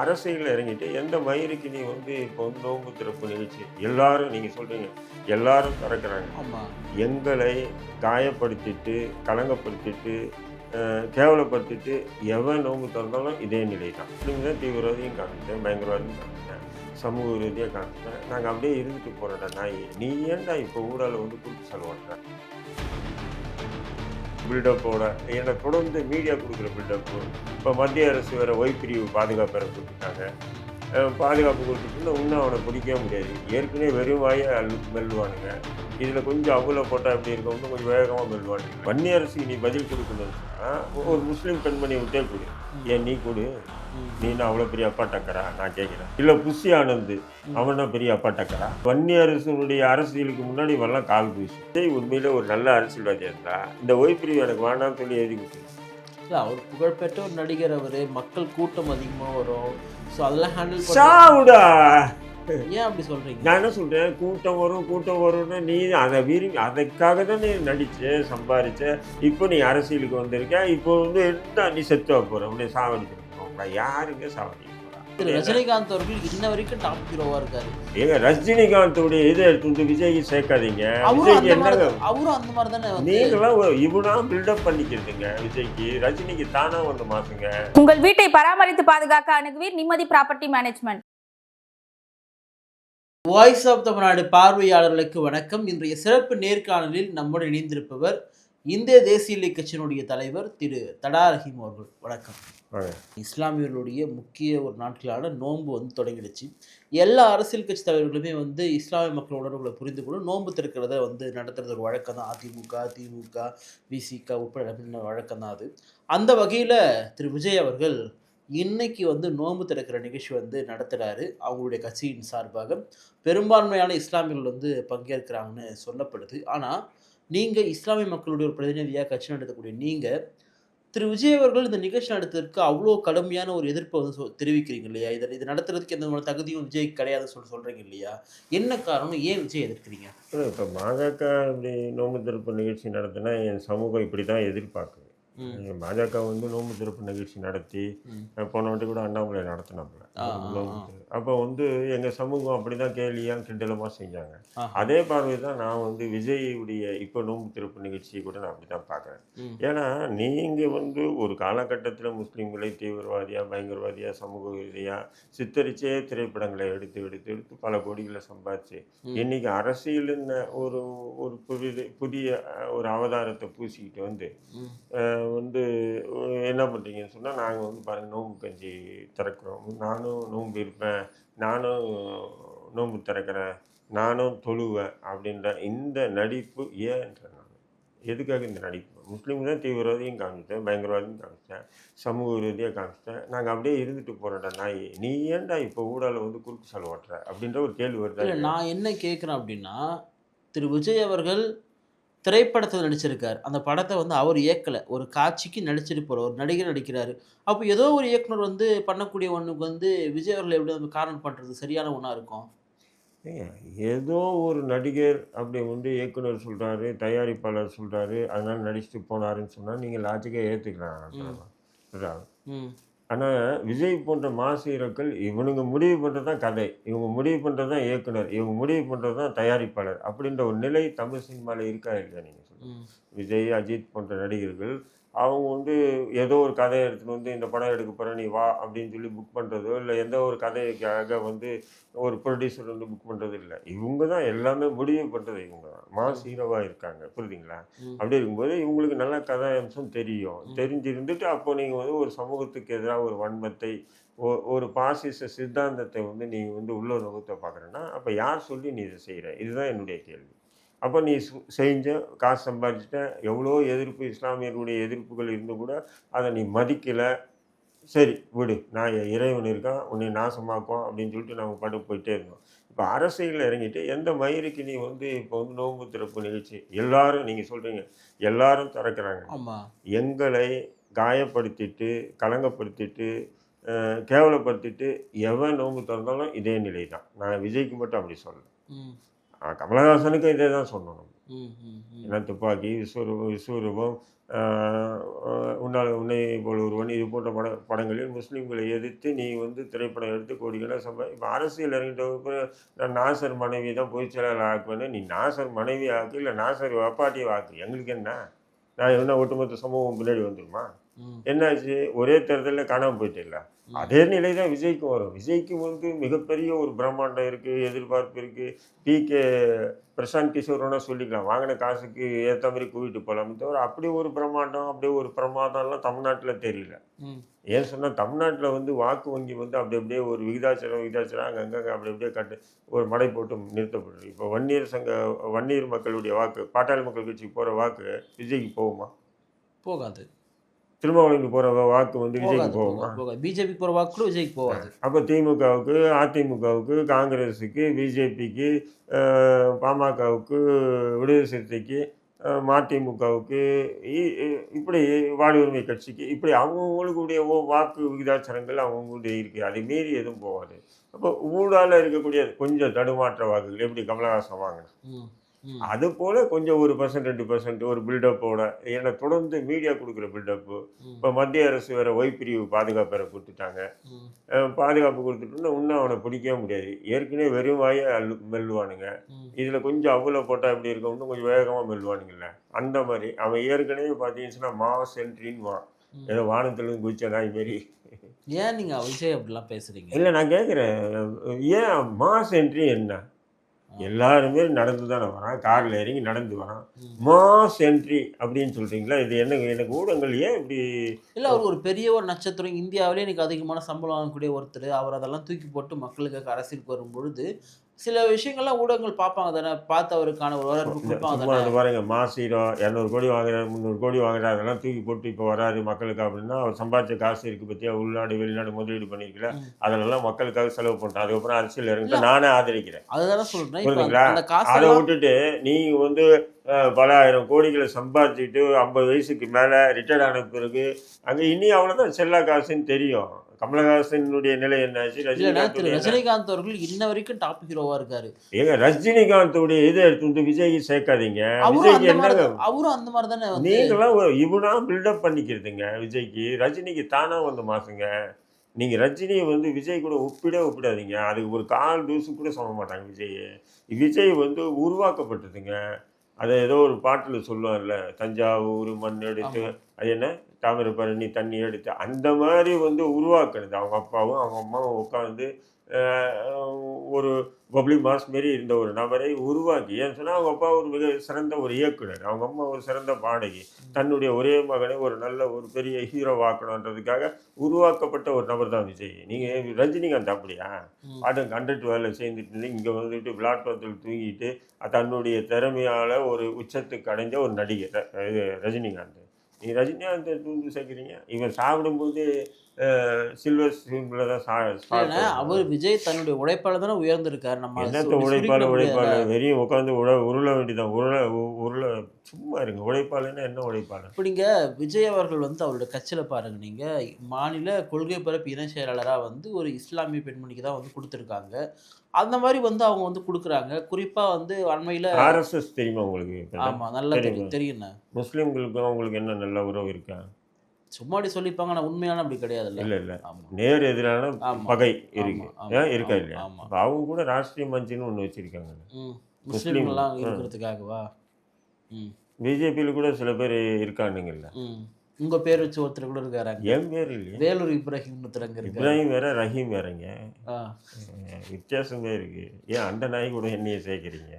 அரசியலில் இறங்கிட்டு எந்த மயிருக்கு நீ வந்து இப்போ வந்து நோன்பு திறப்பு நிகழ்ச்சி? எல்லாரும் நீங்கள் சொல்கிறீங்க எல்லாரும் திறக்கிறாங்க. எங்களை காயப்படுத்திட்டு கலங்கப்படுத்திட்டு கேவலப்படுத்திட்டு எவன் நோன்பு திறந்தாலும் இதே நிலை தான் தான் தீவிரவாதியும் காமிச்சேன் பயங்கரவாதியும் காமிச்சேன் சமூக விரோதியாக காமிச்சேன் நாங்கள் அப்படியே இருந்துட்டு போகிறோம்டா நாய். நீ ஏன்டா இப்போ ஊடால வந்து குறுக்கு செலவாட்டுற பில்டப்போட என்னை தொடர்ந்து மீடியா கொடுக்குற பில்டப்பு இப்போ மத்திய அரசு வேறு ஒய்பிரிவு பாதுகாப்பு வேறு கொடுத்துட்டாங்க பாதுகாப்பு கொடுத்துட்டு இன்னும் அவனை பிடிக்கவே முடியாது. ஏற்கனவே வெறும் வாயை அள்ளு மெல்லுவானுங்க. இதில் கொஞ்சம் அவ்வளோ போட்டால் எப்படி இருக்கும்? கொஞ்சம் வேகமாக மெல்லுவானுங்க வன்னி அரசுக்கு நீ பதில் கொடுக்கணும்னா சொன்னால் ஒரு முஸ்லீம் பெண்மணி விட்டே கொடு. ஏன் நீ கொடு. நீ அவ்வளோ பெரிய அப்பா டக்கரா நான் கேட்குறேன். இல்லை புஷி ஆனந்த் அவனா பெரிய அப்பா டக்கரா வன்னி அரசுனுடைய அரசியலுக்கு முன்னாடி இவெல்லாம் கால் பூசி விஜய் உண்மையிலே ஒரு நல்ல அரசியல்வாதி இருந்தா இந்த ஒய்பிரிவு எனக்கு வேண்டாம்னு சொல்லி எழுதி கொடுத்துருச்சு இல்ல அவர் புகழ்பெற்ற ஒரு நடிகர் அவரு. மக்கள் கூட்டம் அதிகமா வரும். ஸோ அதெல்லாம் ஹேண்டில் சாவுடா. ஏன் அப்படி சொல்றீங்க? நான் என்ன சொல்றேன்? கூட்டம் வரும் கூட்டம் வரும்னு நீ அதை விரும்பி அதுக்காக தான் நீ நடிச்ச சம்பாரிச்ச. இப்போ நீ அரசியலுக்கு வந்திருக்க. இப்போ வந்து என்ன நீ செத்து போற? உன்னை சாவடிச்சிருக்கோம் யாருங்க போறா திரு ரஜினிகாந்த் அவர்கள் இன்ன வரைக்கும் டாப் ஹீரோவா இருக்காரு. ஏங்க ரஜினிகாந்தோடைய இதை எடுத்து வந்து விஜய்க்கு சேர்க்காதீங்க. அவரும் விஜய்க்கு அந்த மாதிரி என்னங்க அவரும் அந்த மாதிரி தானே நீங்களாம் இவனா பில்டப் பண்ணிக்கிறதுங்க விஜய்க்கு. ரஜினிக்கு தானா வந்து மாத்துங்க. உங்கள் வீட்டை பராமரித்து பாதுகாக்க அணுகுவீர் நிம்மதி property management voice of Tamil Nadu பார்வையாளர்களுக்கு வணக்கம். இன்றைய சிறப்பு நேர்காணலில் நம்முடன் இணைந்திருப்பவர் இந்திய தேசிய லீக் கட்சியினுடைய தலைவர் திரு தடா ரஹீம் அவர்கள். வணக்கம். இஸ்லாமியர்களுடைய முக்கிய ஒரு நாட்களான நோன்பு வந்து தொடங்கிடுச்சு. எல்லா அரசியல் கட்சி தலைவர்களுமே வந்து இஸ்லாமிய மக்கள் உணர்வுகளை புரிந்து கொண்டு நோன்பு திறக்கிறத வந்து நடத்துறது ஒரு வழக்கம் தான். அதிமுக திமுக விசிக உட்பட வழக்கம் தான் அது. அந்த வகையில் திரு. விஜய் அவர்கள் இன்னைக்கு வந்து நோன்பு திறக்கிற நிகழ்ச்சி வந்து நடத்துகிறாரு அவங்களுடைய கட்சியின் சார்பாக பெரும்பான்மையான இஸ்லாமியர்கள் வந்து பங்கேற்கிறாங்கன்னு சொல்லப்படுது. ஆனால் நீங்கள் இஸ்லாமிய மக்களுடைய ஒரு பிரதிநிதியாக கட்சி நடத்தக்கூடிய நீங்கள் திரு விஜய் அவர்கள் இந்த நிகழ்ச்சி நடத்துறதுக்கு அவ்வளோ கடுமையான ஒரு எதிர்ப்பை வந்து சொ- தெரிவிக்கிறீங்க இல்லையா? இதை இது நடத்துறதுக்கு எந்த மாதிரி தகுதியும் விஜய் கிடையாதுன்னு சொல்லி சொல்கிறீங்க இல்லையா? என்ன காரணம்? ஏன் விஜய் எதிர்க்கிறீங்க? இப்போ பாஜக இப்படி நோன்பு திருப்பு நிகழ்ச்சி நடத்தினா என் சமூகம் இப்படி தான் எதிர்பார்க்குது. பாஜக வந்து நோன்பு திறப்பு நிகழ்ச்சி நடத்தி போன வாட்டி கூட அண்ணாமலை நடத்தினாப்புல. அப்போ வந்து எங்கள் சமூகம் அப்படி தான் கேலியாக கிண்டலமாக செஞ்சாங்க. அதே பார்வை தான் நான் வந்து விஜயுடைய இப்போ நோன்பு திறப்பு நிகழ்ச்சியை கூட நான் அப்படி தான் பார்க்குறேன் ம். ஏன்னா நீங்கள் வந்து ஒரு காலகட்டத்தில் முஸ்லீம்களை தீவிரவாதியாக பயங்கரவாதியாக சமூக விரோதியாக சித்தரிச்சே திரைப்படங்களை எடுத்து எடுத்து எடுத்து பல கோடிகளை சம்பாதிச்சு. இன்னைக்கு அரசியலுன்னு ஒரு ஒரு புதிய புதிய ஒரு அவதாரத்தை பூசிக்கிட்டு வந்து வந்து என்ன பண்ணுறீங்கன்னு சொன்னால் நாங்கள் வந்து பாருங்கள் நோன்பு கஞ்சி திறக்கிறோம். நானும் நோன்பு இருப்பேன். நானும் நோன்பு திறக்கிறேன். நானும் தொழுவேன் அப்படின்ற இந்த நடிப்பு ஏன்ற நான் எதுக்காக இந்த நடிப்பு? முஸ்லீம் தான் தீவிரவாதியும் காமிச்சேன் பயங்கரவாதியும் காமிச்சேன் சமூக விரோதியாக காமிச்சிட்டேன் நாங்கள் அப்படியே இருந்துட்டு போகிறோம்டா நாய். நீ ஏன்டா இப்போ ஊடால வந்து குறுக்கு செலவாட்டுற அப்படின்ற ஒரு கேள்வி வருதா? நான் என்ன கேட்குறேன் அப்படின்னா திரு. விஜய் அவர்கள் திரைப்படத்தில் நடிச்சிருக்கார். அந்த படத்தை வந்து அவர் இயக்கலை. ஒரு காட்சிக்கு நடிச்சிட்டு போகிற ஒரு நடிகர் நடிக்கிறாரு. அப்போ ஏதோ ஒரு இயக்குனர் வந்து பண்ணக்கூடிய ஒன்றுக்கு வந்து விஜய் அவர்கள் எப்படி வந்து காரணம் பண்ணுறது சரியான ஒன்றா இருக்கும்? ஏதோ ஒரு நடிகர் அப்படி வந்து இயக்குனர் சொல்கிறாரு தயாரிப்பாளர் சொல்கிறாரு அதனால நடிச்சுட்டு போனாருன்னு சொன்னால் நீங்கள் லாஜிக்காக ஏற்றுக்கலாம் ம். ஆனால் விஜய் போன்ற மாசு ஹீரோக்கள் இவனுங்க முடிவு பண்ணுறது தான் கதை. இவங்க முடிவு பண்ணுறது தான் இயக்குனர். இவங்க முடிவு பண்ணுறது தான் தயாரிப்பாளர் அப்படின்ற ஒரு நிலை தமிழ் சினிமாவில் இருக்கா இல்லையா நீங்கள் சொல்லுங்கள் விஜய் அஜித் போன்ற நடிகர்கள் அவங்க வந்து ஏதோ ஒரு கதையை எடுத்துகிட்டு வந்து இந்த படம் எடுக்க போகிற நீ வா அப்படின்னு சொல்லி புக் பண்ணுறதோ இல்லை எந்த ஒரு கதைக்காக வந்து ஒரு ப்ரொடியூசர் வந்து புக் பண்ணுறது இல்லை. இவங்க தான் எல்லாமே முடிவு பண்ணுறது இவங்க தான் மாஸ் ஹீரோவாக இருக்காங்க புரியுதுங்களா. அப்படி இருக்கும்போது இவங்களுக்கு நல்ல கதாம்சம் தெரியும். ம். தெரிஞ்சிருந்துட்டு அப்போ நீங்கள் வந்து ஒரு சமூகத்துக்கு எதிராக ஒரு வன்மத்தை ஒரு பாசிச சித்தாந்தத்தை வந்து நீங்கள் வந்து உள்ள நுகத்தை பார்க்குறேன்னா அப்போ யார் சொல்லி நீ இதை செய்கிற இதுதான் என்னுடைய கேள்வி. அப்போ நீ செஞ்ச காசு சம்பாதிச்சிட்ட எவ்வளோ எதிர்ப்பு இஸ்லாமியர்களுடைய எதிர்ப்புகள் இருந்து கூட அதை நீ மதிக்கலை. சரி விடு. நான் என் இறைவன் இருக்கான். உன்னை நாசமாக்கும் அப்படின்னு சொல்லிட்டு நம்ம பாட்டு போயிட்டே இருந்தோம். இப்போ அரசியலில் இறங்கிட்டு எந்த மயிருக்கு நீ வந்து இப்போ வந்து நோன்பு திறப்பு நிகழ்ச்சி? எல்லாரும் நீங்கள் சொல்கிறீங்க எல்லாரும் திறக்கிறாங்க. எங்களை காயப்படுத்திட்டு கலங்கப்படுத்திட்டு கேவலப்படுத்திட்டு எவன் நோன்பு திறந்தாலும் இதே நிலை தான் நான் விஜய்க்கு மட்டும் அப்படி சொல்லல. அஹ், கமலஹாசனுக்கும் இதே தான் சொன்னோம். ஏன்னா துப்பாக்கி விஸ்வரூபம் விஸ்வரூபம் உன்னால் உன்னை போல் ஒருவன் இது போன்ற பட படங்களில் முஸ்லீம்களை எதிர்த்து நீ வந்து திரைப்படம் எடுத்து கோடிக்கெல்லாம் சம்பா இப்போ அரசியல் இறங்கிட்ட நான் நாசர் மனைவி தான் பொதுச் செயலாளர் ஆக்குவேன்னு நீ நாசர் மனைவி ஆக்கு இல்லை நாசர் வப்பாட்டியை ஆக்கு எங்களுக்கு என்ன? நான் என்ன ஒட்டுமொத்த சமூகம் பின்னாடி வந்துருமா? என்னாச்சு? ஒரே தேர்தலில் காணாமல் போயிட்டில்ல ம். அதே நிலை தான் விஜய்க்கும் வரும். விஜய்க்கு வந்து மிகப்பெரிய ஒரு பிரம்மாண்டம் இருக்குது எதிர்பார்ப்பு இருக்குது பிகே பிரசாந்த் கிஷோர்னா சொல்லிக்கலாம். வாங்கின காசுக்கு ஏற்ற மாதிரி கூவிட்டு போகலாமே தவிர அப்படி ஒரு பிரம்மாண்டம் அப்படி ஒரு பிரமாதம்லாம் தமிழ்நாட்டில் தெரியல. ஏன் சொன்னால் தமிழ்நாட்டில் வந்து வாக்கு வங்கி வந்து அப்படி அப்படியே ஒரு விகிதாச்சாரம் விகிதாச்சாரம் அங்கங்கே அப்படி அப்படியே கட்டு ஒரு மடை போட்டு நிறுத்தப்படுது. இப்போ வன்னியர் சங்க வன்னியர் மக்களுடைய வாக்கு பாட்டாளி மக்கள் கட்சிக்கு போகிற வாக்கு விஜய்க்கு போகுமா? போகாது. திருமாவளவுக்கு போகிற வாக்கு வந்து விஜய்க்கு போகுமா? போகாது போகாது. பிஜேபி போகிற வாக்கு கூட விஜய்க்கு போகாது. அப்போ திமுகவுக்கு அதிமுகவுக்கு காங்கிரஸுக்கு பிஜேபிக்கு பாமகவுக்கு விடுதலை சிறுத்தைக்கு மதிமுகவுக்கு இப்படி வாடி உரிமை கட்சிக்கு இப்படி அவங்கவுங்களுடைய ஓ வாக்கு விகிதாச்சாரங்கள் அவங்கவுங்களுடைய இருக்குது அதை மீறி எதுவும் போகாது. அப்போ ஊடால இருக்கக்கூடிய கொஞ்சம் தடுமாற்ற வாக்குகள் எப்படி கமலஹாசன் வாங்கினா. அது போல கொஞ்சம் ஒரு பர்சன்ட் ரெண்டு பர்சன்ட் ஒரு பில்டப்போட ஏன்னா தொடர்ந்து மீடியா கொடுக்குற பில்டப்பு ம், இப்போ மத்திய அரசு வேற ஒய் பிரிவு பாதுகாப்பு வேற கொடுத்துட்டாங்க. ம். பாதுகாப்பு கொடுத்துட்டோம்னா இன்னும் அவனை பிடிக்கவே முடியாது. ஏற்கனவே வெறும் வாயை அள்ளு மெல்லுவானுங்க. ம். இதில் கொஞ்சம் அவ்வளோ போட்டால் எப்படி இருக்கும்? இன்னும் கொஞ்சம் வேகமாக மெல்லுவானுங்கல்ல. அந்த மாதிரி அவன் ஏற்கனவே பார்த்தீங்கன்னா மாஸ் என்ட்ரின்னு வா ம். ஏதோ வானத்திலும் குச்ச நாய் மாரி. ஏன் நீங்க விஜய் அப்படிலாம் பேசுறீங்க? இல்லை நான் கேட்குறேன் ஏன் மாஸ் என்ட்ரி என்ன? எல்லாருமே நடந்து தானே வரான். காரில் இறங்கி நடந்து வரான். மாஸ் என்ட்ரி அப்படின்னு சொல்கிறீங்களா இது என்ன எனக்கு ஊடகங்கள் ஏன் இப்படி இல்ல அவர் ஒரு பெரிய ஒரு நட்சத்திரம். இந்தியாவிலே எனக்கு அதிகமான சம்பளம் வாங்கக்கூடிய ஒருத்தர். அவர் அதெல்லாம் தூக்கி போட்டு மக்களுக்காக அரசியலுக்கு வரும் பொழுது சில விஷயங்கள்லாம் ஊடகங்கள் பார்ப்பாங்க தானே பார்த்து அவருக்கான ஒரு வரவேற்பு கொடுப்பாங்க பாருங்க மாஸ் ஹீரோ இரநூறு கோடி வாங்குறாரு முந்நூறு கோடி வாங்குறாரு அதெல்லாம் தூக்கி போட்டு இப்போ வராரு மக்களுக்கு அப்படின்னா அவர் சம்பாதிச்ச காசு இருக்கு பத்தியா உள்நாடு வெளிநாடு முதலீடு பண்ணிருக்கல ம். அதெல்லாம் மக்களுக்காக செலவு பண்ணிட்டேன் அதுக்கப்புறம் அரசியல் இறங்கிட்டு நானே ஆதரிக்கிறேன். அதுதானே? அந்த அதை விட்டுட்டு நீங்க வந்து பல ஆயிரம் கோடிகளை சம்பாதிச்சுட்டு ஐம்பது வயசுக்கு மேல ரிட்டையர்ட் ஆன பிறகு அங்க இனி அவ்வளவுதான் செல்லா காசுன்னு தெரியும். கமலஹாசனுடைய நிலை என்னாச்சு ரஜினிகாந்த் ரஜினிகாந்த் அவர்கள் இன்ன வரைக்கும் டாப் ஹீரோவா இருக்காரு. ஏங்க ரஜினிகாந்தோடைய இதை எடுத்து வந்து விஜய்க்கு சேர்க்காதீங்க. விஜய்க்கு என்னங்க? அவரும் அந்த மாதிரி தானே நீங்களாம் இவனா பில்டப் பண்ணிக்கிறதுங்க விஜய்க்கு. ரஜினிக்கு தானா வந்து மாசுங்க. நீங்க ரஜினியை வந்து விஜய் கூட ஒப்பிடவே ஒப்பிடாதீங்க. அதுக்கு ஒரு கால் தூசு கூட சொல்ல மாட்டாங்க விஜய் விஜய் வந்து உருவாக்கப்பட்டதுங்க. அதை ஏதோ ஒரு பாட்டில் சொல்லுவார்ல தஞ்சாவூர் மண் எடுத்து. அது என்ன? தாமிரபரணி தண்ணி எடுத்து அந்த மாதிரி வந்து உருவாக்குனது. அவங்க அப்பாவும் அவங்க அம்மாவும் உட்காந்து ஒரு பப்ளி மாஸ் மாரி இருந்த ஒரு நபரை உருவாக்கி ஏன்னு சொன்னால் அவங்க அப்பா ஒரு மிக சிறந்த ஒரு இயக்குனர். அவங்க அம்மா ஒரு சிறந்த பாடகி தன்னுடைய ஒரே மகனை ஒரு நல்ல ஒரு பெரிய ஹீரோ ஆக்கணுன்றதுக்காக உருவாக்கப்பட்ட ஒரு நபர் தான் விஜய். நீங்கள் ரஜினிகாந்த் அப்படியா? ம். பாட்டு கண்டக்ட் வேலை சேர்ந்துட்டு இங்கே வந்துட்டு பிளாட்பாத்தில் தூங்கிட்டு தன்னுடைய திறமையால் ஒரு உச்சத்துக்கு அடைஞ்ச ஒரு நடிகர் ரஜினிகாந்த். நீ ரஜினிகாந்தை தூந்து சேர்க்குறீங்க இவன் சாப்பிடும்போது சில்வர் ஸ்பூனில் தான் சா. அவர் விஜய் தன்னுடைய உழைப்பால தானே உயர்ந்திருக்காரு. நம்ம என்னத்த முடியாதுல்ல. உழைப்பாள வெறியும் உட்காந்து உழ உருள வேண்டியதான் உருள உருள சும்மா இருங்க. உழைப்பாளன்னா என்ன உழைப்பாளர் இப்போ நீங்க விஜய் அவர்கள் வந்து அவருடைய கட்சியில பாருங்க. நீங்க மாநில கொள்கை பரப்பு இணை செயலாளரா வந்து ஒரு இஸ்லாமிய பெண்மணிக்கு தான் வந்து கொடுத்துருக்காங்க. அந்த மாதிரி வந்து அவங்க வந்து கொடுக்குறாங்க. குறிப்பா வந்து அண்மையில ஆர்எஸ்எஸ் தெரியுமா உங்களுக்கு? ஆமா நல்லா தெரியும் தெரியுமா? தெரியும்ண்ணே. முஸ்லீம்களுக்கும் உங்களுக்கு என்ன நல்ல உறவு இருக்கா? சும்மாடி சொல்லிப்பாங்க ஆனா உண்மையான அப்படி கிடையாதுல்ல. இல்ல இல்ல. நேர் எதிரான. பகை இருக்கு. இருக்கா இல்லையா? அவங்க கூட ராஷ்டிரிய மஞ்சுன்னு ஒண்ணு வச்சிருக்காங்க. ம். முஸ்லீம், முஸ்லீம்கள்லாம் ஆ. இருக்கிறதுக்காகவா? ம். பிஜேபியில கூட சில பேர் இருக்கானுங்கல்ல. ம். உங்க பேர் வச்சு ஒருத்தர் கூட இருக்காராங்க. என் பேர் இல்லையா. வேலூர் இப்ராஹிம் ஒருத்தர் அங்க இருக்காரு. இப்ராஹிம் வேற ரஹீம் வேறங்க. வித்தியாசமே இருக்கு. ஏன் அந்த நாய் கூட என்னைய சேர்க்குறீங்க.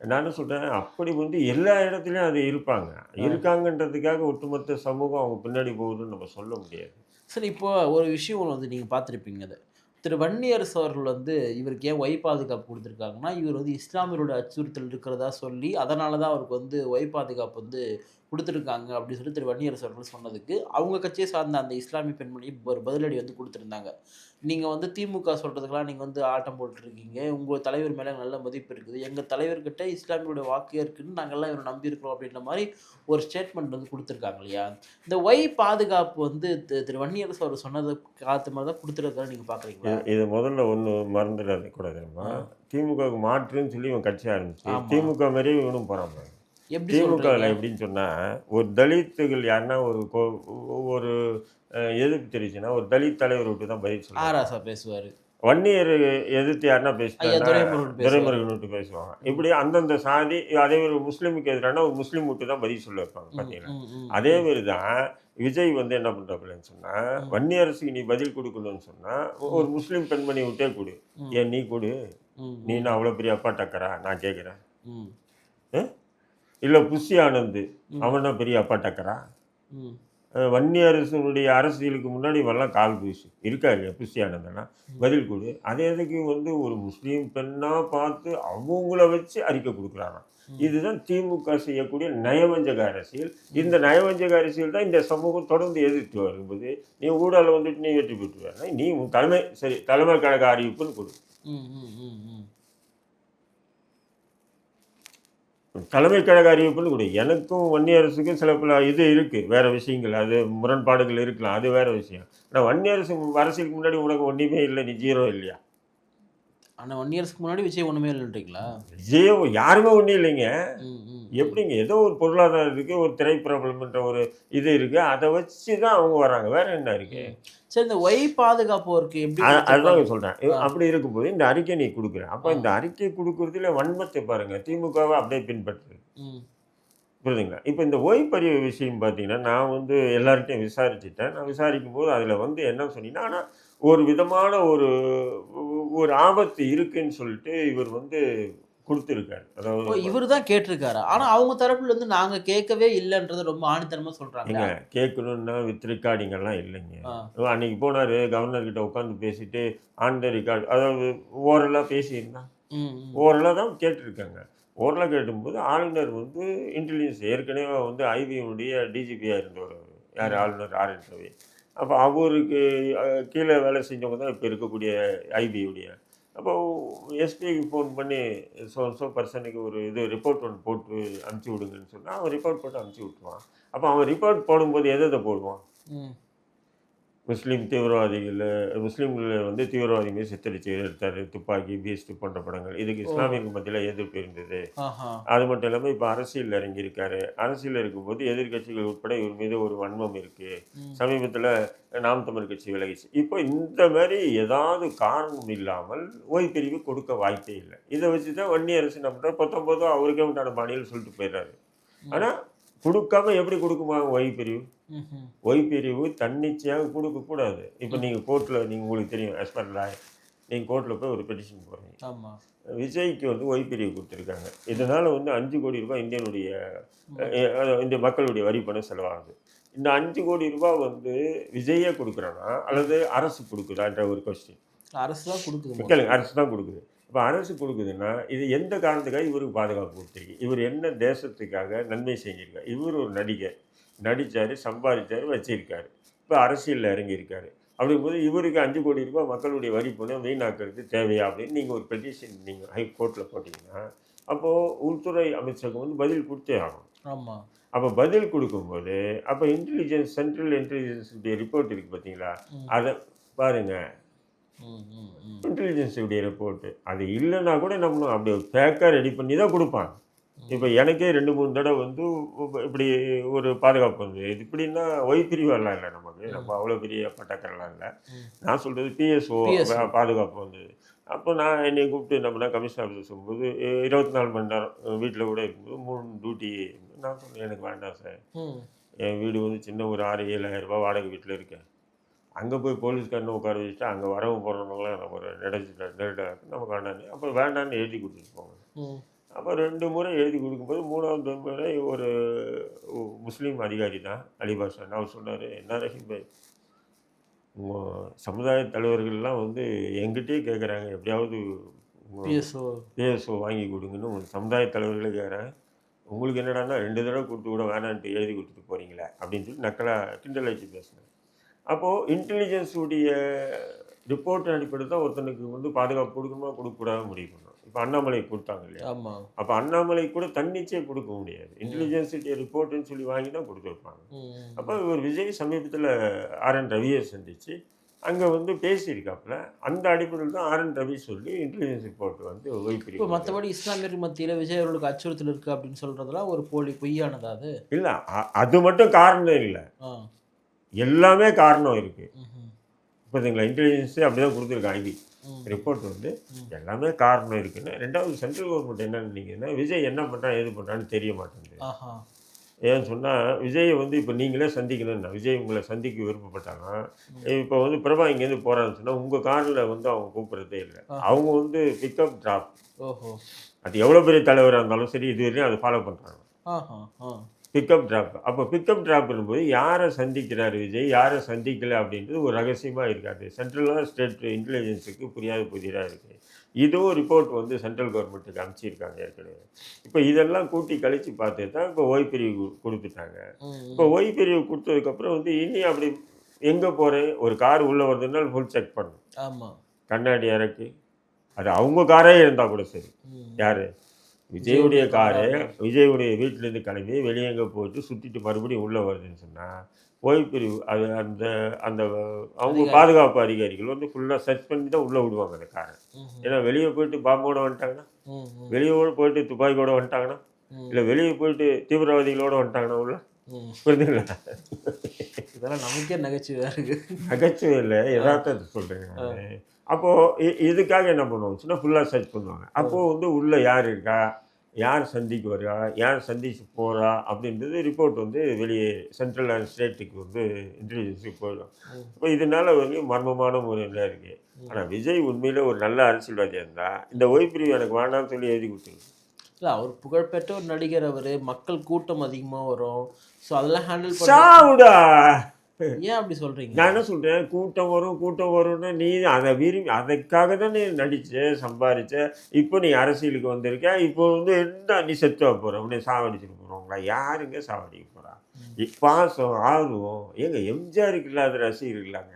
நானும் சொல்றேன் அப்படி வந்து எல்லா இடத்துலயும் அது இருப்பாங்க. இருக்காங்கன்றதுக்காக ஒட்டுமொத்த சமூகம் அவங்க பின்னாடி போகுதுன்னு நம்ம சொல்ல முடியாது. சரி இப்போ ஒரு விஷயம் ஒண்ணு வந்து நீங்கள் பார்த்துருப்பீங்க அதை. திரு வன்னியரசு அவர்கள் வந்து இவருக்கு ஏன் ஒய் பாதுகாப்பு கொடுத்துருக்காங்கன்னா இவர் வந்து இஸ்லாமியரோட அச்சுறுத்தல் இருக்கிறதா சொல்லி அதனால தான் அவருக்கு வந்து ஒய் பாதுகாப்பு வந்து கொடுத்துருக்காங்க அப்படின்னு சொல்லி திரு வன்னியரசு அவர்கள் சொன்னதுக்கு அவங்க கட்சியை சார்ந்த அந்த இஸ்லாமிய பெண்மணி ஒரு பதிலடி வந்து கொடுத்துருந்தாங்க. நீங்கள் வந்து திமுக சொல்கிறதுக்கெல்லாம் நீங்கள் வந்து ஆட்டம் போட்டுருக்கீங்க. உங்கள் தலைவர் மேலே நல்ல மதிப்பு இருக்குது. எங்கள் தலைவர்கிட்ட இஸ்லாமியோட வாக்கு இருக்குன்னு நாங்கள்லாம் இவரை நம்பியிருக்கிறோம் அப்படின்ற மாதிரி ஒரு ஸ்டேட்மெண்ட் வந்து கொடுத்துருக்காங்க இல்லையா? இந்த ஒய் பாதுகாப்பு வந்து திரு- திரு வன்னியரசு அவர் சொன்னதை காத்து மாதிரி தான் கொடுத்துருக்கா நீங்கள் பார்க்குறீங்களா இது- முதல்ல ஒன்று மறந்துடாத கூட. திமுகவுக்கு மாற்றுன்னு சொல்லி இவன் கட்சி ஆரம்பிச்சு. திமுக மாதிரியே இவனும் போகிறான் எப்படி திமுகவில் எப்படின்னு சொன்னால் ஒரு தலித்துகள் யாருன்னா ஒரு ஒரு எதிர்ப்பு தெரிவிச்சுன்னா ஒரு தலித் தலைவர் விட்டு தான் பதில் சொல்லுவாங்க. ஆராசா பேசுவார். வன்னியர் எதிர்த்து யாருன்னா பேசிட்டாங்கன்னா துரைமுருகன் விட்டு பேசுவாங்க. இப்படி அந்தந்த சாதி அதே ஒரு முஸ்லீமுக்கு எதிரான ஒரு முஸ்லீம் விட்டு தான் பதில் சொல்ல வைப்பாங்க பார்த்தீங்களா அதே மாதிரி தான் விஜய் வந்து என்ன பண்ணுறாப்புலன்னு சொன்னால். வன்னியரசுக்கு நீ பதில் கொடுக்கணும்னு சொன்னால் ஒரு முஸ்லீம் பெண்மணி விட்டே கொடு. ஏன் நீ கொடு? நீ நான் அவ்வளோ பெரிய அப்பா டக்கரா நான் கேட்குறேன் இல்லை புஷி ஆனந்த். அவன் தான் பெரிய அப்பா டக்கரா? அஹ் வன்னி அரசனுடைய அரசியலுக்கு முன்னாடி இவெல்லாம் கால் பூசி இருக்கா இல்லையா? புஷி ஆனந்தனா? பதில் கொடு. அதே எதுக்கு வந்து ஒரு முஸ்லீம் பெண்ணாக பார்த்து அவங்கள வச்சு அறிக்கை கொடுக்குறாராம். இதுதான் திமுக செய்யக்கூடிய நயவஞ்சக அரசியல். இந்த நயவஞ்சக அரசியல் தான் இந்த சமூகம் தொடர்ந்து எதிர்த்து வரும்போது நீ ஊழல வந்துட்டு நீ வெற்றி பெற்றுவேன் நீ தலைமை சரி தலைமை கழக அறிவிப்புன்னு கொடு. தலைமை கழக அறிவிப்புன்னு கூட எனக்கும் வன்னிய அரசுக்கும் சில பல இது இருக்குது வேறு விஷயங்கள் அது முரண்பாடுகள் இருக்கலாம் அது வேறு விஷயம். ஆனால் வன்னிய அரசு அரசியலுக்கு முன்னாடி உனக்கு ஒன்றுமே இல்லை நீ ஜீரோ இல்லையா? ஆனால் ஒன் இயர்ஸ்க்கு முன்னாடி விஜய் ஒன்றுமே இல்லைன்றீங்களா? ஜீரோ யாருமே ஒன்றும் இல்லைங்க. எப்படிங்க? ஏதோ ஒரு பொருளாதாரம் இருக்குது ஒரு திரை பிரபலம்ன்ற ஒரு இது இருக்குது அதை வச்சு தான் அவங்க வராங்க. வேற என்ன இருக்கு? சரி இந்த ஒய் பாதுகாப்போருக்கு எப்படி அ- அதுதான்? சொல்கிறேன். அப்படி இருக்கும்போது இந்த அறிக்கை நீ கொடுக்குற. அப்போ. இந்த அறிக்கை கொடுக்குறதுல வன்மத்தை பாருங்க. திமுகவை அப்படியே பின்பற்றுது. ம், புரியுதுங்களா? இப்போ இந்த ஓய்பதிவு விஷயம் பார்த்தீங்கன்னா நான் வந்து எல்லார்கிட்டையும் விசாரிச்சுட்டேன். நான் விசாரிக்கும் போது அதில் வந்து என்ன சொன்னீங்கன்னா ஆனால் ஒரு விதமான ஒரு ஒரு ஆபத்து இருக்குன்னு சொல்லிட்டு இவர் வந்து கொடுத்துருக்காரு. அதாவது இவர் தான் கேட்டிருக்காரு? ஆனா அவங்க தரப்புல இருந்து நாங்க கேட்கவே இல்லைன்றத ரொம்ப ஆணித்தனமா சொல்றாங்க நீங்க கேட்கணுன்னா வித் ரெக்கார்டிங்கெல்லாம் இல்லைங்க. அன்னைக்கு போனார் கவர்னர் கிட்ட உட்காந்து பேசிட்டு ஆன் த ரெக்கார்டு அதாவது ஓரலாக பேசியிருந்தா. ஓரலாக தான் கேட்டிருக்காங்க. ஓரலாக கேட்டும்போது ஆளுநர் வந்து இன்டெலிஜென்ஸ் ஏற்கனவே வந்து ஐபிஎம்னுடைய டிஜிபியாக இருந்தவர். யார்? ஆளுநர் ஆர் என் ரவி அப்போ அவருக்கு கீழே வேலை செஞ்சவங்க தான் இப்போ இருக்கக்கூடிய ஐபியுடைய. அப்போ எஸ்பிக்கு ஃபோன் பண்ணி ஸோ ஸோ பர்சனுக்கு ஒரு இது ரிப்போர்ட் ஒன்று போட்டு அனுப்பிச்சி விடுங்கன்னு சொன்னால் அவன் ரிப்போர்ட் போட்டு அனுப்பிச்சி விட்டுருவான். அப்போ அவன் ரிப்போர்ட் போடும்போது எதை எதை போடுவான்? முஸ்லீம் தீவிரவாதிகள் முஸ்லீம்களை வந்து தீவிரவாதிகள் சித்தரிச்சு எடுத்தார். துப்பாக்கி பீஸ்ட் போன்ற படங்கள். இதுக்கு இஸ்லாமியர்கள் மத்தியில் எதிர்ப்பு இருந்தது. அது மட்டும் இல்லாமல் இப்போ அரசியலில் இறங்கியிருக்காரு. அரசியல் இருக்கும்போது எதிர்க்கட்சிகள் உட்பட இவர் மீது ஒரு வன்மம் இருக்குது. சமீபத்தில் நாம் தமிழ் கட்சி விலகிச்சு. இப்போ இந்த மாதிரி ஏதாவது காரணம் இல்லாமல் ஓய்பிரிவு கொடுக்க வாய்ப்பே இல்லை. இதை வச்சு தான் வன்னி அரசு என்ன பண்ணுறாரு பத்தொம்போதோ அவருக்கே உண்டான பாணியில் சொல்லிட்டு போயிடுறாரு. ஆனால் கொடுக்காம எப்படி கொடுக்குமா ஓய்பிரிவு ம்ஹும். ஓய்பிரிவு தன்னிச்சையாக கொடுக்கக்கூடாது. இப்போ நீங்கள் கோர்ட்டில் நீங்கள் உங்களுக்கு தெரியும் law நீங்கள் கோர்ட்டில் போய் ஒரு பெட்டிஷன் போடுறீங்க. விஜய்க்கு வந்து ஒய்பிரிவு கொடுத்துருக்காங்க. இதனால் வந்து அஞ்சு கோடி ரூபாய் இந்தியனுடைய இந்திய மக்களுடைய வரி பணம் செலவாகுது. இந்த அஞ்சு கோடி ரூபாய் வந்து விஜயே கொடுக்குறானா? அல்லது அரசு கொடுக்குதான்ற ஒரு கொஸ்டின் அரசு தான் கொடுக்குது. கேளுங்க அரசு தான் கொடுக்குது. இப்போ அரசு கொடுக்குதுன்னா இது எந்த காரணத்துக்காக இவருக்கு பாதுகாப்பு கொடுத்துருக்கு இவர் என்ன தேசத்துக்காக நன்மை செஞ்சிருக்காரு இவர் ஒரு நடிகர். நடித்தார் சம்பாதிச்சார் வச்சிருக்காரு. இப்போ அரசியலில் இறங்கியிருக்காரு. அப்படிங்கும்போது இவருக்கு அஞ்சு கோடி ரூபாய் மக்களுடைய வரி பணம் வீணாக்கிறது தேவையா அப்படின்னு நீங்கள் ஒரு பெட்டிஷன் நீங்கள் ஹை கோர்ட்டில் போட்டிங்கன்னா அப்போது உள்துறை அமைச்சகம் வந்து பதில் கொடுத்தே ஆகணும். ஆமா. அப்போ பதில் கொடுக்கும்போது அப்போ இன்டெலிஜென்ஸ் சென்ட்ரல் இன்டெலிஜென்ஸுடைய ரிப்போர்ட் இருக்குது பார்த்தீங்களா. அதை பாருங்கள். இன்டெலிஜென்ஸுடைய ரிப்போர்ட்டு அது இல்லைன்னா கூட நம்ம அப்படியே பேக்காக ரெடி பண்ணி தான் கொடுப்பாங்க. இப்போ எனக்கே ரெண்டு மூணு தடவை வந்து இப்படி ஒரு பாதுகாப்பு வந்து இது இப்படின்னா ஒய் பிரிவெல்லாம் இல்லை நமக்கு. நம்ம அவ்வளோ பெரிய பட்டாக்கரெல்லாம் இல்லை. நான் சொல்கிறது பிஎஸ்ஓ. பாதுகாப்பு வந்தது அப்போ நான் என்னை கூப்பிட்டு நம்மனா கமிஷன் ஆஃபீஸர் சொல்லும்போது "இ- இருபத்தி நாலு மணி நேரம் வீட்டில் கூட இருக்கும்போது மூணு டியூட்டி நான் சொன்னேன். எனக்கு வேண்டாம் சார். என் வீடு வந்து சின்ன ஒரு ஆறு ஏழாயிரம் ரூபாய் வாடகை வீட்டில் இருக்கேன். அங்கே போய் போலீஸ்காரனை உட்கார வச்சுட்டு அங்கே வரவங்க போகிறவங்களாம் நம்ம ஒரு நெடச்சிட்ட நெருடாக நமக்கு வேண்டான்னு அப்புறம் வேண்டான்னு எழுதி கொடுத்துட்டு போங்க. அப்போ ரெண்டு முறை எழுதி கொடுக்கும்போது மூணாவது முறை ஒரு முஸ்லீம் அதிகாரி தான் அலிபாஷான் அவர் சொன்னார் என்ன ரஹீம் பாய் உங்கள் சமுதாய தலைவர்கள்லாம் வந்து எங்கிட்டயே கேட்குறாங்க எப்படியாவது PSO. பிஎஸ்ஓ வாங்கி கொடுங்கன்னு உங்கள் சமுதாய தலைவர்களே கேட்குறாங்க உங்களுக்கு என்னடான்னா ரெண்டு தடவை கொடுத்து கூட வேணான்ட்டு எழுதி கொடுத்துட்டு போறீங்களே அப்படின்னு சொல்லி நக்கலாக கிண்டல் வச்சு பேசினேன் அப்போது இன்டெலிஜென்ஸ் உடைய ரிப்போர்ட் அடிப்படையில் தான் ஒருத்தனுக்கு வந்து பாதுகாப்பு கொடுக்கணுமா? கொடுக்கக்கூடாது முடிவு பண்ணணும். இப்போ அண்ணாமலை கொடுத்தாங்க இல்லையா? ஆமா. அப்போ அண்ணாமலை கூட தன்னிச்சே கொடுக்க முடியாது. இன்டெலிஜென்ஸ் ரிப்போர்ட்டுன்னு சொல்லி வாங்கி தான் கொடுத்துருப்பாங்க. அப்போ இவர் விஜய் சமீபத்தில் ஆர் என் ரவியை சந்திச்சு அங்கே வந்து பேசியிருக்காப்புல அந்த அடிப்படையில் தான் ஆர் என் ரவி சொல்லி இன்டெலிஜென்ஸ் ரிப்போர்ட் வந்து இப்போ ஓய்வு மற்றபடி இஸ்லாமியர் மத்தியில விஜய் அவர்களுக்கு அச்சுறுத்தல் இருக்கு அப்படின்னு சொல்றதெல்லாம் ஒரு போலி பொய்யானதா அது? இல்லை அது மட்டும் காரணம் இல்லை. எல்லாமே காரணம் இருக்குது. இப்போதுங்களா இன்டெலிஜென்ஸே அப்படி தான் கொடுத்துருக்காங்க ம். ரிப்போர்ட் வந்து. எல்லாமே காரணம் இருக்குன்னு. ரெண்டாவது சென்ட்ரல் கவர்மெண்ட் என்ன நினைக்கிறதுன்னா விஜய் என்ன பண்ணுறான் ஏது பண்ணுறான்னு தெரிய மாட்டேங்குது. ஏன்னு சொன்னால் விஜயை வந்து இப்போ நீங்களே சந்திக்கணும்னா விஜய் உங்களை சந்திக்க விருப்பப்பட்டாங்கன்னா இப்போ வந்து பிரபா இங்கேருந்து போகிறான்னு சொன்னால் உங்கள் காரில் வந்து அவங்க கூப்பிட்றதே இல்லை. அவங்க வந்து பிக்கப் ட்ராப் ஓஹோ. அது எவ்வளோ பெரிய தலைவராக இருந்தாலும் சரி இது வரையும் அதை ஃபாலோ பண்ணுறாங்க பிக்கப் ட்ராப் அப்போ பிக்கப் ட்ராப் பண்ணும்போது யாரை சந்திக்கிறார் விஜய்? யாரை சந்திக்கல அப்படின்றது ஒரு ரகசியமாக இருக்காது. சென்ட்ரலாக ஸ்டேட் இன்டெலிஜென்ஸுக்கு புரியாத புதிராக இருக்குது இதுவும் ரிப்போர்ட் வந்து சென்ட்ரல் கவர்மெண்ட்டுக்கு அனுப்பிச்சிருக்காங்க ஏற்கனவே. இப்போ இதெல்லாம் கூட்டி கழித்து பார்த்து தான் இப்போ ஓய்பிரிவு கொடுத்துட்டாங்க. இப்போ ஓய்பிரிவு கொடுத்ததுக்கப்புறம் வந்து இனி அப்படி எங்கே போகிறேன் ஒரு கார் உள்ளே வருதுன்னா ஃபுல் செக் பண்ணணும். ஆமா. கண்ணாடி இறக்கி. அது அவங்க காரே இருந்தால் கூட சரி. யார்? விஜயுடைய காரு? விஜயுடைய வீட்டிலேருந்து கிளம்பி வெளியே எங்கே போயிட்டு சுற்றிட்டு மறுபடியும் உள்ளே வருதுன்னு சொன்னால் ஓய்பிரிவு அது அந்த அந்த அவங்க. பாதுகாப்பு அதிகாரிகள் வந்து ஃபுல்லாக சர்ச் பண்ணி தான் உள்ளே விடுவாங்க அந்த காரை. ஏன்னா வெளியே போயிட்டு பாம்போட வந்துட்டாங்கன்னா? வெளியே போயிட்டு துப்பாக்கியோட வந்துட்டாங்கன்னா? இல்லை வெளியே போயிட்டு தீவிரவாதிகளோட வந்துட்டாங்கன்னா உள்ள? ம். புரியுதுங்களா இதெல்லாம் நமக்கே நகைச்சுவையா இருக்கு. நகைச்சுவை இல்லை யதார்த்தத்தை சொல்கிறேன் அப்போது இதுக்காக என்ன சொன்னால் ஃபுல்லாக சர்ச் பண்ணுவாங்க. அப்போது வந்து உள்ளே யார் இருக்கா? யார் சந்திக்கு வருவா யார் சந்திச்சு போகிறா அப்படின்றது ரிப்போர்ட் வந்து வெளியே சென்ட்ரல் அண்ட் ஸ்டேட்டுக்கு வந்து இன்டெலிஜென்ஸுக்கு போயிடும். இப்போ இதனால வந்து மர்மமான முறையில் இருக்குது ஆனால் விஜய் உண்மையில் ஒரு நல்ல அரசியல்வாதியாக இருந்தால் இந்த ஓய்பிரிவு எனக்கு வேண்டாம்னு சொல்லி எழுதி கொடுத்துருங்க. இல்ல அவர் புகழ்பெற்ற ஒரு நடிகர் அவரு. மக்கள் கூட்டம் அதிகமா வரும். ஸோ அதெல்லாம் ஹேண்டில் சாவுடா! ஏன் அப்படி சொல்றீங்க? நான் என்ன சொல்கிறேன் கூட்டம் வரும் கூட்டம் வரும்னா நீ அதை விரும்பி அதுக்காக தான் நீ நடிச்ச சம்பாரிச்ச இப்போ நீ அரசியலுக்கு வந்திருக்க இப்போ வந்து என்ன நீ செத்து போகிற உடனே சாவடிச்சுட்டு போகிறவங்களா யாருங்க சாவடிக்க போகிறா பாசம் ஆர்வம் ஏங்க எம்ஜிஆருக்கு இல்லாத இல்லாங்க.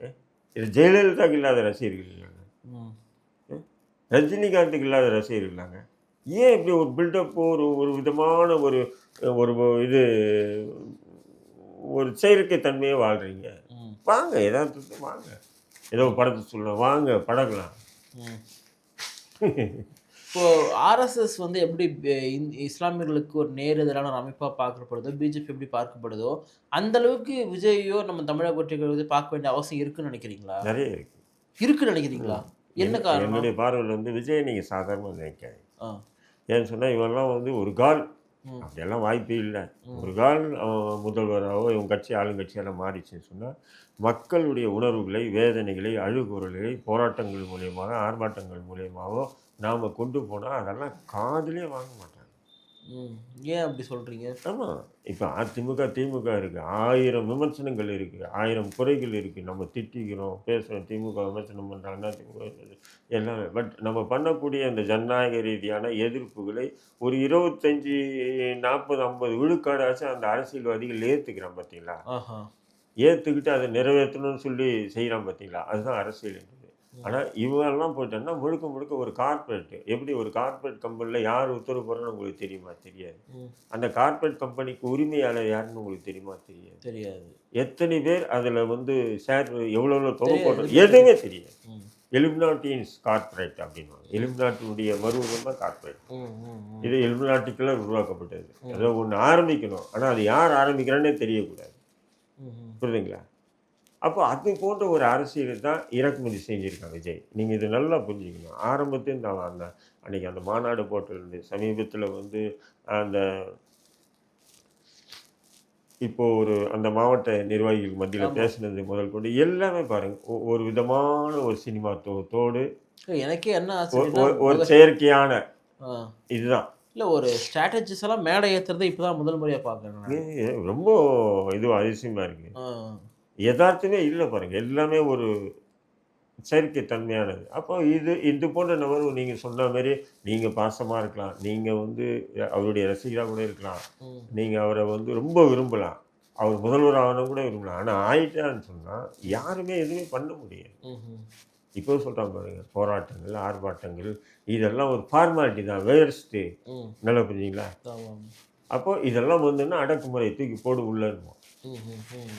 ஏ? இது ஜெயலலிதாவுக்கு இல்லாத ரசிகர்கள் இல்லைங்க. ரஜினிகாந்துக்கு இல்லாத ரசிகர்கள் இல்லாங்க. ஏன் இப்படி ஒரு பில்டப் ஒரு ஒரு விதமான ஒரு ஒரு இது ஒரு செயற்கை தன்மையை வாழ்கிறீங்க. வாங்க ஏதாவது வாங்க. ஏதோ படத்தை சொல்லலாம். வாங்க படக்கலாம். இப்போ ஆர்எஸ்எஸ் வந்து எப்படி இஸ்லாமியர்களுக்கு ஒரு நேர் எதிரான ஒரு அமைப்பாக பார்க்கப்படுதோ பிஜேபி எப்படி பார்க்கப்படுதோ அந்த அளவுக்கு விஜயோ நம்ம தமிழக வெற்றிகள் வந்து பார்க்க வேண்டிய அவசியம் இருக்குன்னு நினைக்கிறீங்களா? நிறைய இருக்கு. இருக்குன்னு நினைக்கிறீங்களா? என்ன காரணம்? என்னுடைய பார்வையில் வந்து விஜய் நீங்கள் சாதாரணமாக நினைக்காது. ஏன்னு சொன்னால் இவெல்லாம் வந்து ஒரு கால். அப்படியெல்லாம் வாய்ப்பே இல்லை. ஒரு கால் முதல்வராகவோ இவங்க கட்சி ஆளுங்கட்சியெல்லாம் மாறிச்சுன்னு சொன்னால் மக்களுடைய உணர்வுகளை வேதனைகளை அழுகுறல்களை போராட்டங்கள் மூலியமாக ஆர்ப்பாட்டங்கள் மூலியமாகவோ நாம் கொண்டு போனால் அதெல்லாம் காதுலயே வாங்க மாட்டாங்க. ஏன் அப்படி சொல்றீங்க? ஆமாம் இப்போ அதிமுக திமுக இருக்குது ஆயிரம் விமர்சனங்கள் இருக்குது ஆயிரம் குறைகள் இருக்குது நம்ம திட்டிக்கிறோம் பேசுகிறோம் திமுக விமர்சனம் பண்ணுறாங்கன்னா திமுக எல்லாமே. பட் நம்ம பண்ணக்கூடிய அந்த ஜனநாயக ரீதியான எதிர்ப்புகளை ஒரு இருபத்தஞ்சி நாற்பது ஐம்பது விழுக்காடாச்சும் அந்த அரசியல்வாதிகள் ஏற்றுக்கிறான் பார்த்தீங்களா ஏற்றுக்கிட்டு அதை நிறைவேற்றணும்னு சொல்லி செய்கிறான் பார்த்தீங்களா அதுதான் அரசியல் ஆனால் இவங்கெல்லாம் போயிட்டோன்னா முழுக்க முழுக்க ஒரு கார்ப்பரேட் எப்படி ஒரு கார்ப்பரேட் கம்பெனியில் யார் உத்தரவு போடுறோன்னு உங்களுக்கு தெரியுமா? தெரியாது. அந்த கார்ப்பரேட் கம்பெனிக்கு உரிமையாளர் யாருன்னு உங்களுக்கு தெரியுமா? தெரியாது. தெரியாது. எத்தனை பேர் அதில் வந்து ஷேர் எவ்வளோ எவ்வளோ தொகை. போடுறது எதுவுமே தெரியாது. எலிமினாட்டின்ஸ் கார்ப்பரேட் அப்படின்வாங்க எலிமினாட்டினுடைய மறுவரும் தான் ம். இது எலிமினாட்டிக்கெல்லாம் உருவாக்கப்பட்டது. ஏதோ ஒன்று ஆரம்பிக்கணும். ஆனால் அது யார் ஆரம்பிக்கிறான்னே தெரியக்கூடாது. புரியுதுங்களா? அப்போ அது போன்ற ஒரு அரசியலை தான் இறக்குமதி செஞ்சுருக்காங்க விஜய் நீங்கள் இது நல்லா புரிஞ்சுக்கணும் ஆரம்பத்தில் நான் அந்த அன்னைக்கு அந்த மாநாடு போட்டிருந்து சமீபத்தில் வந்து அந்த இப்போ ஒரு அந்த மாவட்ட நிர்வாகிகள் மத்தியில். பேசினது முதல் கொண்டு எல்லாமே பாருங்க ஒ- ஒரு விதமான ஒரு சினிமா தோ தோடு எனக்கே என்ன ஒரு செயற்கையான. இதுதான் இல்ல ஒரு ஸ்ட்ராட்டஜிஸ் எல்லாம் மேடை ஏத்துறதை இப்பதான் முதல் முறையா பாக்குறேன் நான். இது ரொம்ப இது அதிசயமாக இருக்குது. யதார்த்தமே இல்லை பாருங்க. எல்லாமே ஒரு செயற்கைத்தன்மையானது அப்போ இது இது போன்ற நபர் நீங்கள் சொன்ன மாதிரி நீங்கள் பாசமாக இருக்கலாம். நீங்கள் வந்து அவருடைய ரசிகராக கூட இருக்கலாம். நீங்கள் அவரை வந்து ரொம்ப விரும்பலாம். அவர் முதல்வர் ஆகணும் கூட விரும்பலாம். ஆனால் ஆயிட்டான்னு சொன்னால் யாருமே எதுவுமே பண்ண முடியாது. இப்போ சொல்கிறான் பாருங்க. போராட்டங்கள் ஆர்ப்பாட்டங்கள் இதெல்லாம் ஒரு ஃபார்மாலிட்டி தான். வேர்ஸ்ட்டு. நல்லா புரியுங்களா ஆமாம். அப்போ இதெல்லாம் வந்துன்னா அடக்குமுறை தூக்கி போடு உள்ள இருக்கும் ம்ஹும். ம்.